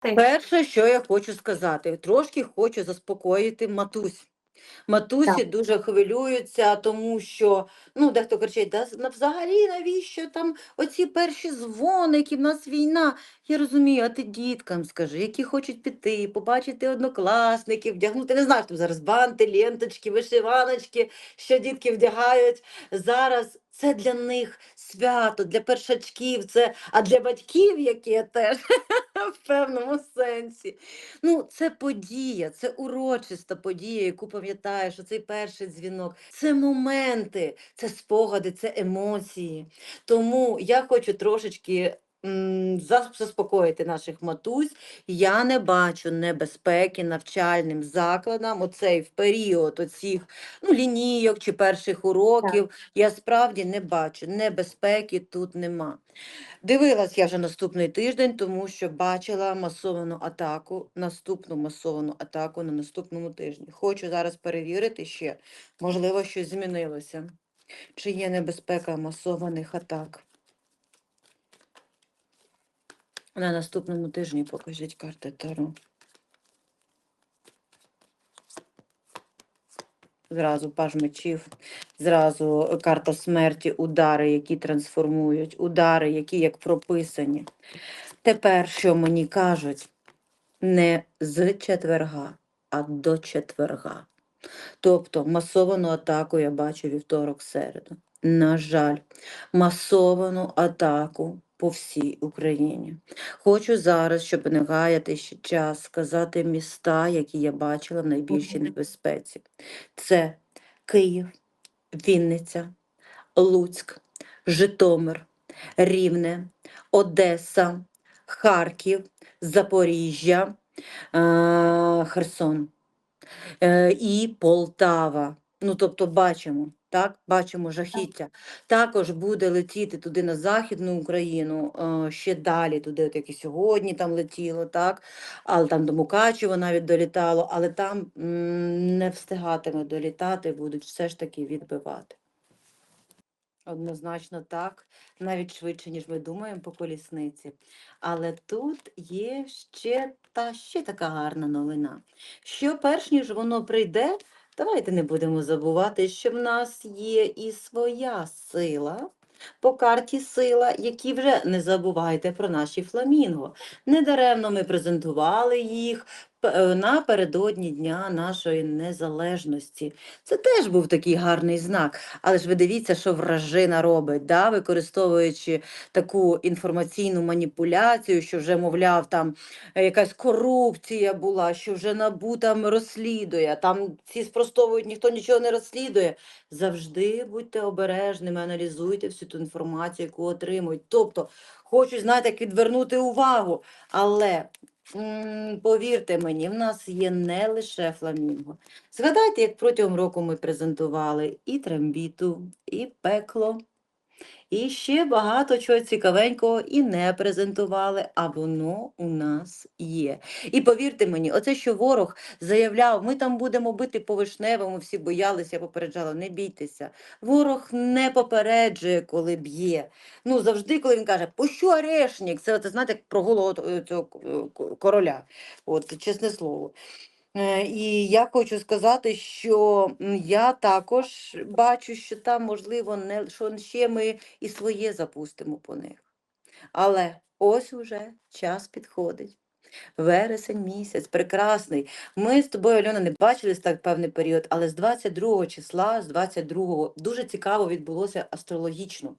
Перше, що я хочу сказати, трошки хочу заспокоїти матусь. Матусі дуже хвилюються, тому що ну, дехто кричить, да, взагалі навіщо там оці перші дзвоники, в нас війна. Я розумію, а ти діткам скажи, які хочуть піти, побачити однокласників, вдягнути, не знаю, там зараз банти, ленточки, вишиваночки, що дітки вдягають. Зараз це для них свято, для першачків, це, а для батьків, які теж в певному сенсі. Ну, це подія, це урочиста подія, яку пам'ятаєш, оцей перший дзвінок. Це моменти, це спогади, це емоції. Тому я хочу трошечки заспокоїти наших матусь. Я не бачу небезпеки навчальним закладам. Оцей в період оцих ну, лінійок чи перших уроків. Я справді не бачу. Небезпеки тут нема. Дивилась я вже наступний тиждень, тому що бачила масовану атаку, наступну масовану атаку на наступному тижні. Хочу зараз перевірити ще, можливо, щось змінилося. Чи є небезпека масованих атак? На наступному тижні покажіть карти Таро. Зразу паж мечів, зразу карта смерті, удари, які трансформують, удари, які як прописані. Тепер, що мені кажуть, не з четверга, а до четверга. Тобто масовану атаку я бачу вівторок середу. На жаль, масовану атаку по всій Україні. Хочу зараз, щоб не гаяти ще час, сказати міста, які я бачила в найбільшій небезпеці. Це Київ, Вінниця, Луцьк, Житомир, Рівне, Одеса, Харків, Запоріжжя, е, Херсон е, і Полтава. Ну, тобто бачимо, так, бачимо жахіття. Також буде летіти туди на Західну Україну, е, ще далі, туди, от як і сьогодні там летіло, так, але там до Мукачева навіть долітало, але там не встигатиме долітати, будуть все ж таки відбивати. Однозначно так, навіть швидше, ніж ми думаємо по колісниці. Але тут є ще та ще така гарна новина, що перш ніж воно прийде, давайте не будемо забувати, що в нас є і своя сила. По карті сила, які вже не забувайте про наші фламінго. Недаремно ми презентували їх напередодні Дня нашої незалежності. Це теж був такий гарний знак. Але ж ви дивіться, що вражина робить, да? використовуючи таку інформаційну маніпуляцію, що вже, мовляв, там е, якась корупція була, що вже НАБУ там розслідує, там ці спростовують, ніхто нічого не розслідує. Завжди будьте обережними, аналізуйте всю ту інформацію, яку отримують. Тобто, хочуть, знаєте, як відвернути увагу, але. Повірте мені, в нас є не лише фламінго. Згадайте, як протягом року ми презентували і трембіту, і пекло, і ще багато чого цікавенького і не презентували, а воно у нас є. І повірте мені, оце, що ворог заявляв, ми там будемо бити по вишневому, всі боялися, я попереджала, не бійтеся. Ворог не попереджує, коли б'є. Ну, завжди, коли він каже, пущу орешник, це, це знаєте, про голову е, цього е, короля, от, чесне слово. Е, І я хочу сказати, що я також бачу, що там, можливо, не що ще ми і своє запустимо по них. Але ось уже час підходить. Вересень місяць, прекрасний. Ми з тобою, Альона, не бачились так певний період, але з 22 числа, з 22 дуже цікаво відбулося астрологічно.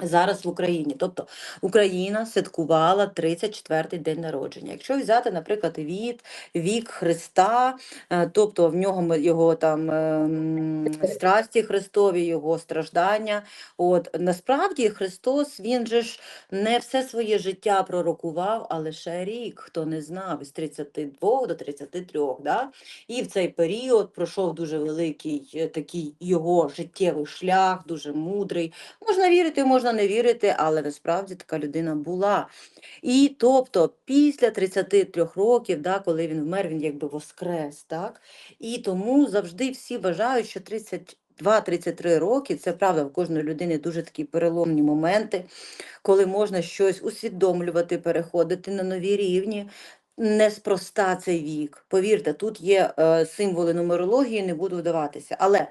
Зараз в Україні, тобто Україна святкувала 34-й день народження. Якщо взяти, наприклад, від вік Христа, е, тобто в нього його там ем, страсті Христові, його страждання. От насправді Христос він же ж не все своє життя пророкував, а лише рік, хто не знав, з 32 до 33. Да? І в цей період пройшов дуже великий е, такий його життєвий шлях, дуже мудрий. Можна вірити, можна не вірити, але насправді така людина була. І тобто після 33 років, да, коли він вмер, він якби воскрес. Так? І тому завжди всі вважають, що 32-33 роки це правда в кожної людини дуже такі переломні моменти, коли можна щось усвідомлювати, переходити на нові рівні. Неспроста цей вік. Повірте, тут є е, символи нумерології, не буду вдаватися. Але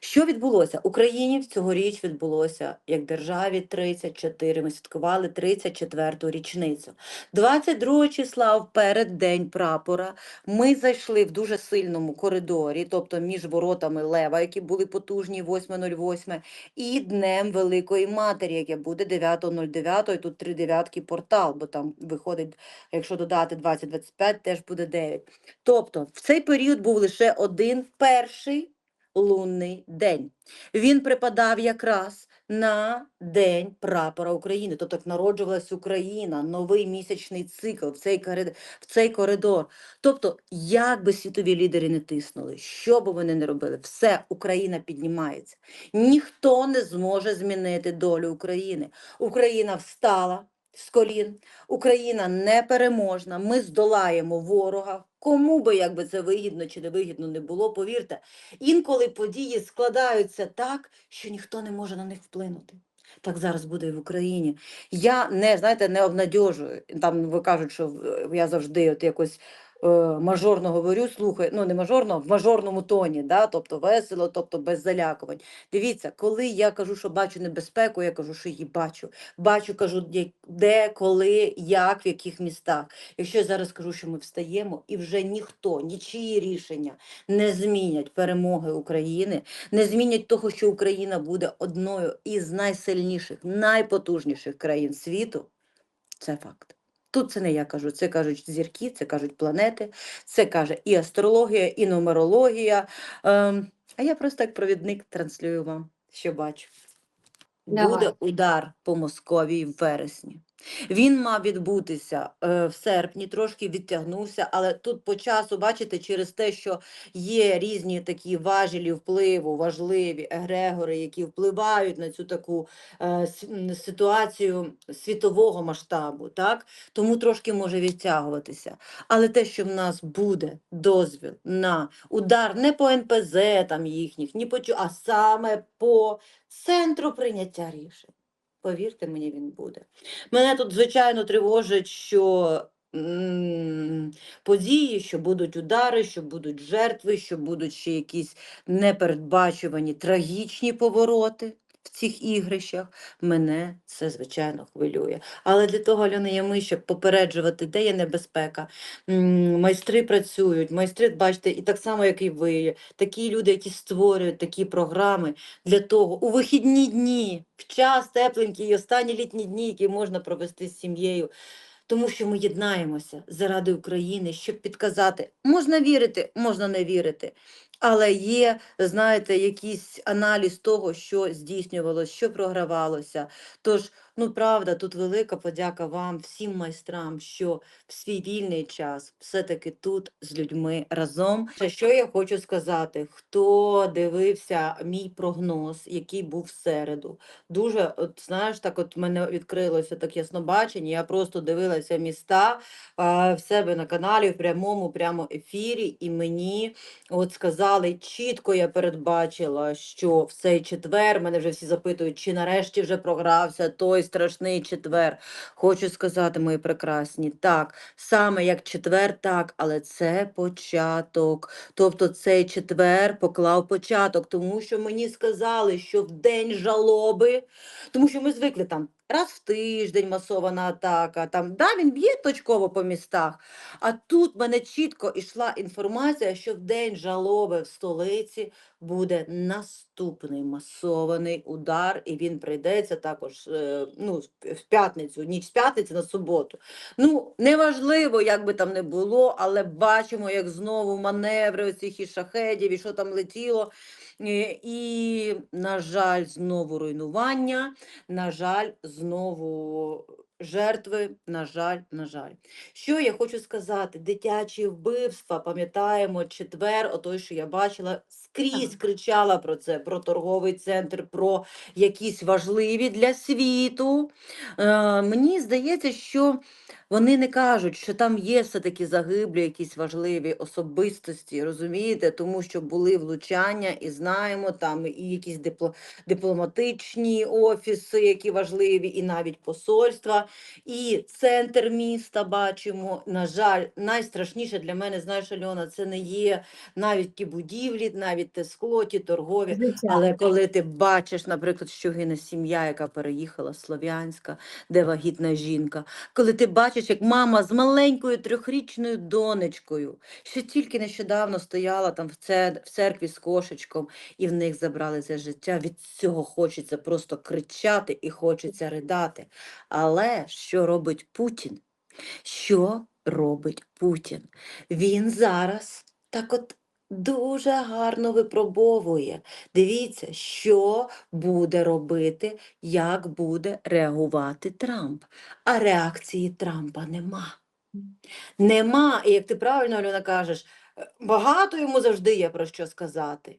що відбулося? Україні цьогоріч відбулося як державі 34. Ми святкували 34-ту річницю. 22 числа, в переддень прапора, ми зайшли в дуже сильному коридорі, тобто між воротами Лева, які були потужні 8.08, і Днем Великої Матері, яке буде 9.09, і тут три дев'ятки портал, бо там виходить, якщо додати 20-25, теж буде 9. Тобто в цей період був лише один перший лунний день. Він припадав якраз на День прапора України, тобто народжувалась Україна, новий місячний цикл в цей коридор. В цей коридор. Тобто, як би світові лідери не тиснули, що би вони не робили, все Україна піднімається. Ніхто не зможе змінити долю України. Україна встала з колін, Україна непереможна. Ми здолаємо ворога. Кому би як би це вигідно чи не вигідно не було, повірте, інколи події складаються так, що ніхто не може на них вплинути. Так зараз буде і в Україні. Я не знаєте, не обнадьожую. Там ви кажуть, що я завжди от якось мажорно говорю, слухай, ну не мажорно, в мажорному тоні, да? тобто весело, тобто без залякувань. Дивіться, коли я кажу, що бачу небезпеку, я кажу, що її бачу. Бачу, кажу, де- де, коли, як, в яких містах. Якщо я зараз кажу, що ми встаємо, і вже ніхто, нічиї рішення не змінять перемоги України, не змінять того, що Україна буде одною із найсильніших, найпотужніших країн світу, це факт. Тут це не я кажу, це кажуть зірки, це кажуть планети, це каже і астрологія, і нумерологія. Ем, а я просто як провідник транслюю вам, що бачу. Буде удар по Московії в вересні. Він мав відбутися е, в серпні, трошки відтягнувся, але тут по часу, бачите, через те, що є різні такі важелі впливу, важливі егрегори, які впливають на цю таку е, ситуацію світового масштабу, так? тому трошки може відтягуватися. Але те, що в нас буде дозвіл на удар не по НПЗ там їхніх, ні по а саме по центру прийняття рішень. Повірте мені, він буде. Мене тут, звичайно, тривожить, що події, що будуть удари, що будуть жертви, що будуть ще якісь непередбачувані трагічні повороти в цих ігрищах. Мене це, звичайно, хвилює. Але для того, Альона, є ми, щоб попереджувати, де є небезпека. Майстри працюють, майстри, бачите, і так само, як і ви, такі люди, які створюють такі програми для того у вихідні дні, в час тепленький і останні літні дні, які можна провести з сім'єю. Тому що ми єднаємося заради України, щоб підказати, можна вірити, можна не вірити. Але є, знаєте, якийсь аналіз того, що здійснювалося, що програвалося. Тож, ну правда, тут велика подяка вам, всім майстрам, що в свій вільний час все-таки тут з людьми разом. Що я хочу сказати, хто дивився мій прогноз, який був в середу, дуже, от знаєш, так от мене відкрилося так яснобачення. Я просто дивилася міста а, в себе на каналі в прямому прямо ефірі, і мені от сказали чітко, я передбачила, що в цей четвер мене вже всі запитують, чи нарешті вже програвся той страшний четвер. Хочу сказати, мої прекрасні, так, саме як четвер, так, але це початок. Тобто цей четвер поклав початок, тому що мені сказали, що в день жалоби, тому що ми звикли там раз в тиждень масована атака, там, да, він б'є точково по містах, а тут мене чітко йшла інформація, що в день жалоби в столиці буде наступний масований удар, і він прийдеться також е, ну, в- п'ятницю, ніч з п'ятниці на суботу. Ну, неважливо, як би там не було, але бачимо, як знову маневри оцих і шахедів, і що там летіло. Е, І, на жаль, знову руйнування, на жаль, жертви, на жаль, на жаль. Що я хочу сказати? Дитячі вбивства, пам'ятаємо, четвер, отой, що я бачила, скрізь кричала про це, про торговий центр, про якісь важливі для світу. Е, мені здається, що Вони не кажуть, що там є все-таки загиблі якісь важливі особистості, розумієте, тому що були влучання, і знаємо, там і якісь дипло, дипломатичні офіси, які важливі, і навіть посольства, і центр міста бачимо. На жаль, найстрашніше для мене, знаєш, Альона, це не є навіть ті будівлі, навіть те скло, ті торгові. Життя. Але коли ти бачиш, наприклад, що гине сім'я, яка переїхала Слов'янська, де вагітна жінка, коли ти бачиш, як мама з маленькою трьохрічною донечкою, що тільки нещодавно стояла там в церкві з кошечком, і в них забрали це життя, від цього хочеться просто кричати і хочеться ридати. Але що робить Путін? Що робить Путін? Він зараз так от дуже гарно випробовує. Дивіться, що буде робити, як буде реагувати Трамп. А реакції Трампа нема. Нема. І як ти правильно, Альона, кажеш, е, багато йому завжди є про що сказати.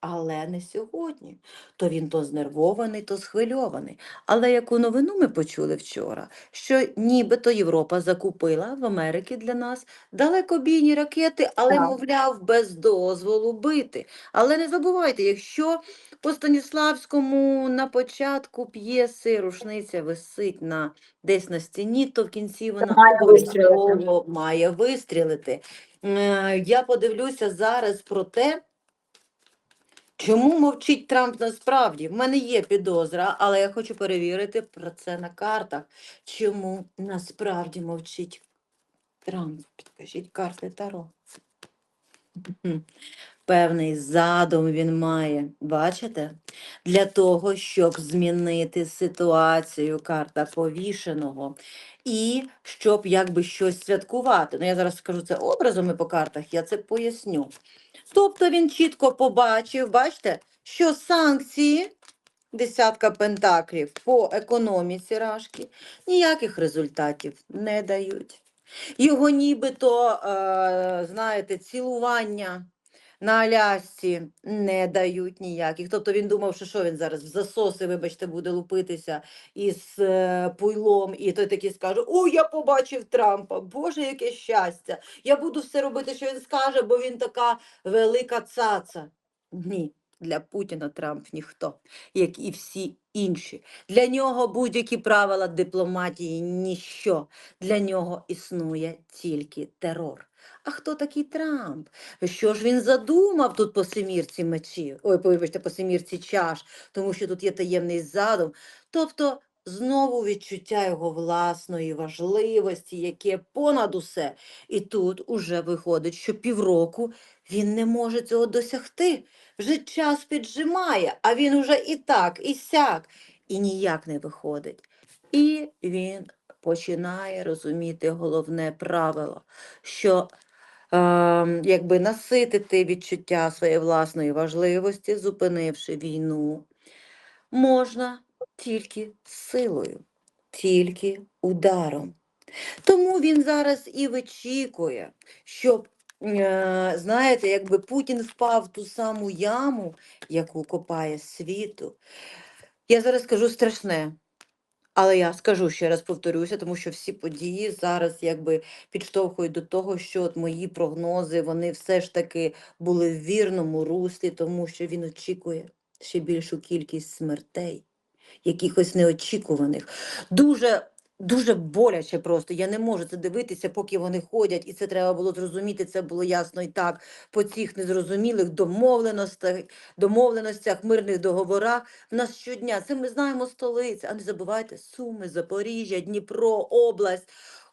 Але не сьогодні. То він то знервований, то схвильований. Але яку новину ми почули вчора, що нібито Європа закупила в Америці для нас далекобійні ракети, але, Так. мовляв, без дозволу бити. Але не забувайте, якщо по Станіславському на початку п'єси рушниця висить на, десь на стіні, то в кінці вона має вистрілити. обов'язково має вистрілити. Е, Я подивлюся зараз про те, Чому мовчить Трамп насправді? В мене є підозра, але я хочу перевірити про це на картах. Чому насправді мовчить Трамп? Підкажіть карти Таро. Певний задум він має, бачите? Для того, щоб змінити ситуацію карта повішеного і щоб якби щось святкувати. Ну, я зараз скажу це образами по картах, я це поясню. Тобто він чітко побачив, бачите, що санкції, десятка пентаклів по економіці Рашки, ніяких результатів не дають. Його нібито, е, знаєте, цілування на Алясці не дають ніяких. Тобто він думав, що що він зараз в засоси, вибачте, буде лупитися із е, пуйлом, і той такий скаже: О, я побачив Трампа! Боже, яке щастя! Я буду все робити, що він скаже, бо він така велика цаца. Ні, для Путіна Трамп ніхто, як і всі інші. Для нього будь-які правила дипломатії ніщо. Для нього існує тільки терор. А хто такий Трамп? Що ж він задумав тут по семірці мечів? Ой, вибачте, по семірці чаш, тому що тут є таємний задум. Тобто знову відчуття його власної важливості, яке понад усе. І тут уже виходить, що півроку він не може цього досягти. Вже час піджимає, а він уже і так, і сяк, і ніяк не виходить. І він починає розуміти головне правило, що е, якби наситити відчуття своєї власної важливості, зупинивши війну, можна тільки силою, тільки ударом. Тому він зараз і вичікує, щоб, е, знаєте, якби Путін впав в ту саму яму, яку копає світу. Я зараз скажу страшне, але я скажу ще раз повторюся, тому що всі події зараз якби підштовхують до того, що от мої прогнози вони все ж таки були в вірному руслі, тому що він очікує ще більшу кількість смертей, якихось неочікуваних. Дуже. Дуже боляче просто. Я не можу це дивитися, поки вони ходять, і це треба було зрозуміти. Це було ясно і так по цих незрозумілих домовленостях, домовленостях, мирних договорах. В нас щодня це ми знаємо столиця. А не забувайте Суми, Запоріжжя, Дніпро, область.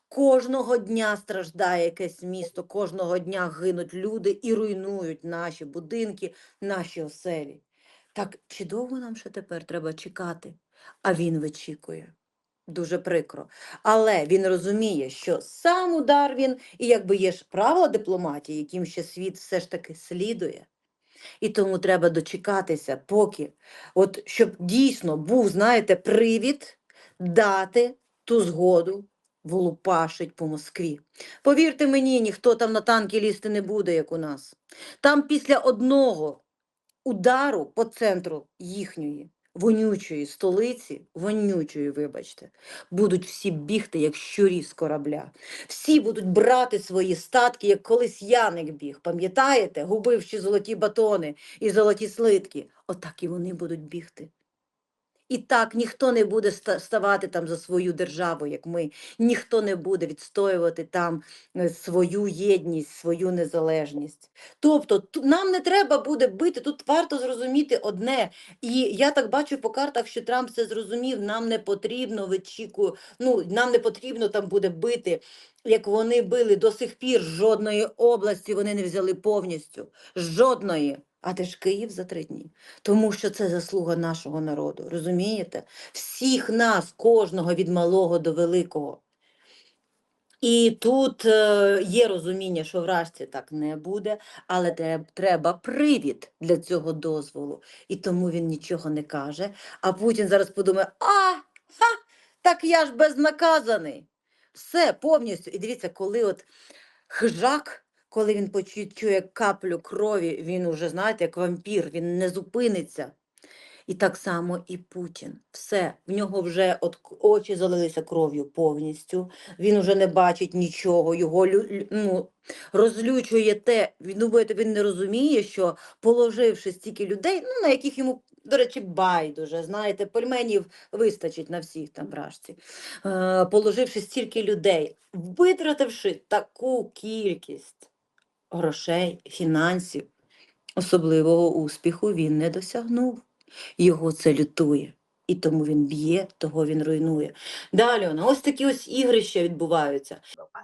Кожного дня страждає якесь місто, кожного дня гинуть люди і руйнують наші будинки, наші оселі. Так чи довго нам ще тепер треба чекати? А він вичікує. Дуже прикро. Але він розуміє, що сам удар він, і якби є ж правила дипломатії, яким ще світ все ж таки слідує. І тому треба дочекатися, поки, от щоб дійсно був, знаєте, привід дати ту згоду влупашить по Москві. Повірте мені, ніхто там на танки лізти не буде, як у нас. Там після одного удару по центру їхньої вонючої столиці, вонючої, вибачте, будуть всі бігти, як щурі з корабля. Всі будуть брати свої статки, як колись Яник біг. Пам'ятаєте, губивши золоті батони і золоті слитки. Отак і вони будуть бігти. І так ніхто не буде ставати там за свою державу, як ми. Ніхто не буде відстоювати там е, свою єдність, свою незалежність. Тобто нам не треба буде бити. Тут варто зрозуміти одне. І я так бачу по картах, що Трамп це зрозумів. Нам не потрібно вичіку, ну нам не потрібно там буде бити, як вони били до сих пір. Жодної області вони не взяли повністю. Жодної. А де ж Київ за три дні? Тому що це заслуга нашого народу. Розумієте? Всіх нас, кожного від малого до великого. І тут е, є розуміння, що вражці так не буде, але треба привід для цього дозволу. І тому він нічого не каже. А Путін зараз подумає: а, ха, так я ж безнаказаний. Все повністю. І дивіться, коли от хижак, коли він почує каплю крові, він уже, знаєте, як вампір, він не зупиниться. І так само і Путін. Все, в нього вже от очі залилися кров'ю повністю. Він уже не бачить нічого. Його ну, розлючує те. Він думаєте, він не розуміє, що положивши стільки людей, ну на яких йому, до речі, байдуже, знаєте, пельменів вистачить на всіх там вражці. Е, положивши стільки людей, витративши таку кількість грошей, фінансів, особливого успіху він не досягнув. Його це лютує. І тому він б'є, того він руйнує. Далі, Альона, ось такі ось ігрища відбуваються.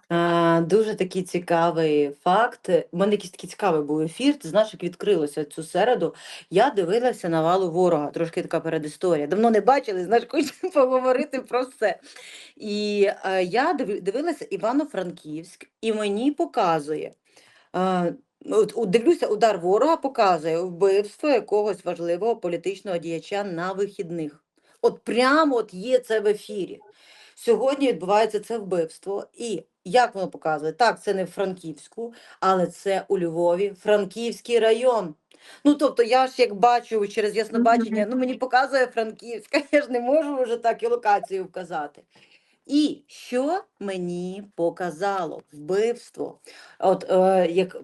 А, дуже такий цікавий факт. У мене якийсь такий цікавий був ефір. Ти знаєш, як відкрилося цю середу. Я дивилася навалу ворога. Трошки така передісторія. Давно не бачили, знаєш, хочу поговорити про все. І е, я дивилася Івано-Франківськ, і мені показує. От, дивлюся, удар ворога показує вбивство якогось важливого політичного діяча на вихідних. От прямо от є це в ефірі. Сьогодні відбувається це вбивство. І як воно показує? Так, це не в Франківську, але це у Львові, Франківський район. Ну, тобто, я ж як бачу через яснобачення, ну мені показує Франківська, я ж не можу вже так і локацію вказати. І що мені показало вбивство? От е, як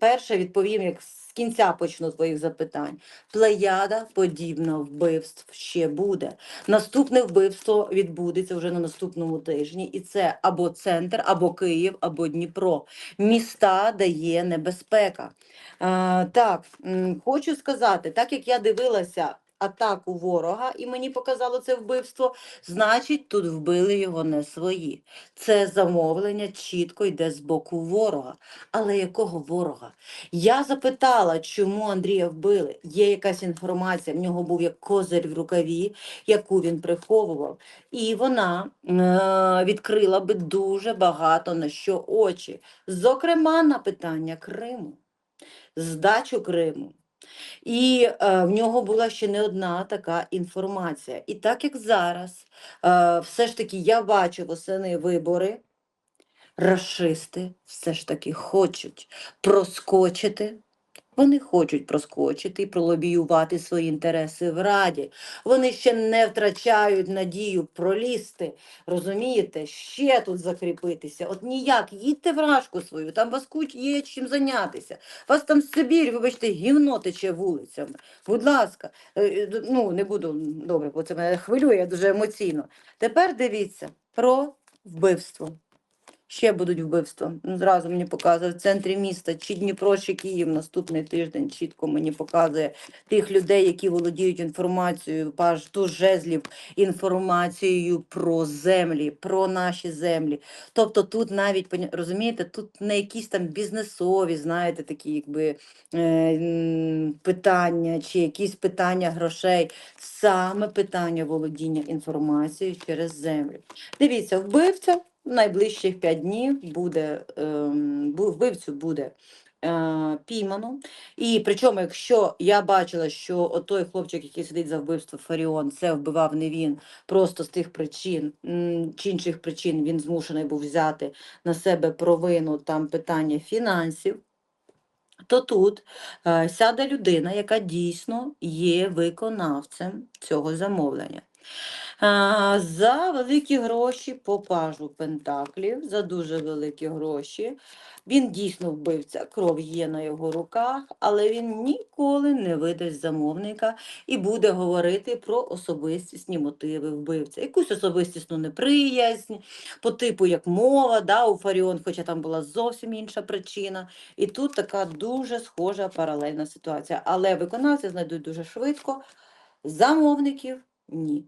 перше відповім, як з кінця почну твоїх запитань. Плеяда подібна вбивств ще буде. Наступне вбивство відбудеться вже на наступному тижні, і це або центр, або Київ, або Дніпро. Міста, де є небезпека. Е, так, хочу сказати, так як я дивилася атаку ворога, і мені показало це вбивство, значить, тут вбили його не свої. Це замовлення чітко йде з боку ворога. Але якого ворога? Я запитала, чому Андрія вбили. Є якась інформація, в нього був як козир в рукаві, яку він приховував. І вона е- відкрила би дуже багато на що очі. Зокрема, на питання Криму, здачу Криму. І е, в нього була ще не одна така інформація. І так як зараз, е, все ж таки я бачу восени вибори, расисти все ж таки хочуть проскочити. Вони хочуть проскочити і пролобіювати свої інтереси в Раді. Вони ще не втрачають надію пролізти. Розумієте, ще тут закріпитися. От ніяк, їдьте в рашку свою, там вас куть є чим зайнятися. Вас там Сибір, вибачте, гівно тече вулицями. Будь ласка, Е, е, ну не буду добре, бо це мене хвилює дуже емоційно. Тепер дивіться про вбивство. Ще будуть вбивства. Зразу мені показує в центрі міста, чи Дніпро, чи Київ наступний тиждень чітко мені показує тих людей, які володіють інформацією, паж ту жезлів інформацією про землі, про наші землі. Тобто тут навіть розумієте, тут не якісь там бізнесові, знаєте, такі якби е, питання, чи якісь питання грошей, саме питання володіння інформацією через землю. Дивіться, вбивця найближчих 5 днів буде ем, вбивцю буде е, піймано. І причому, якщо я бачила, що той хлопчик, який сидить за вбивство Фаріон, це вбивав не він, просто з тих причин чи інших причин він змушений був взяти на себе провину там питання фінансів. то тут е, сяде людина, яка дійсно є виконавцем цього замовлення. За великі гроші по пажу Пентаклів, за дуже великі гроші. Він дійсно вбивця, кров є на його руках, але він ніколи не видасть замовника і буде говорити про особистісні мотиви вбивця. Якусь особистісну неприязнь, по типу як мова, да, у Фаріон, хоча там була зовсім інша причина. І тут така дуже схожа паралельна ситуація. Але виконавці знайдуть дуже швидко, замовників ні.